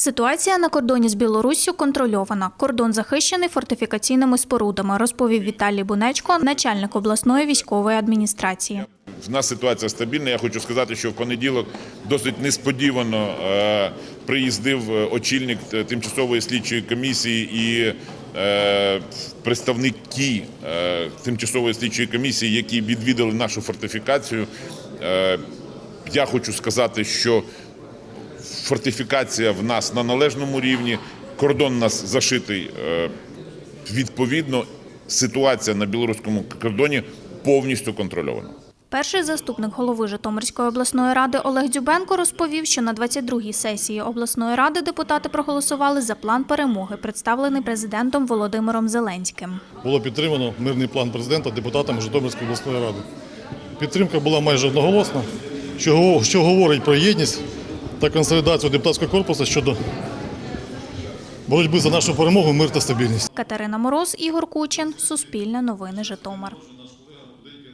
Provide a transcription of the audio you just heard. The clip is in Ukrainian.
Ситуація на кордоні з Білоруссю контрольована. Кордон захищений фортифікаційними спорудами, розповів Віталій Бунечко, начальник обласної військової адміністрації. В нас ситуація стабільна. Я хочу сказати, що в понеділок досить несподівано е, приїздив е, очільник е, тимчасової слідчої комісії і представники тимчасової слідчої комісії, які відвідали нашу фортифікацію. Я хочу сказати, що фортифікація в нас на належному рівні, кордон у нас зашитий е, відповідно. Ситуація на білоруському кордоні повністю контрольована. Перший заступник голови Житомирської обласної ради Олег Дзюбенко розповів, що на 22-й сесії обласної ради депутати проголосували за план перемоги, представлений президентом Володимиром Зеленським. було підтримано мирний план президента депутатами Житомирської обласної ради. Підтримка була майже одноголосна, що, що говорить про єдність та консолідацію депутатського корпусу щодо боротьби за нашу перемогу, мир та стабільність. Катерина Мороз, Ігор Кучин, Суспільне новини Житомир.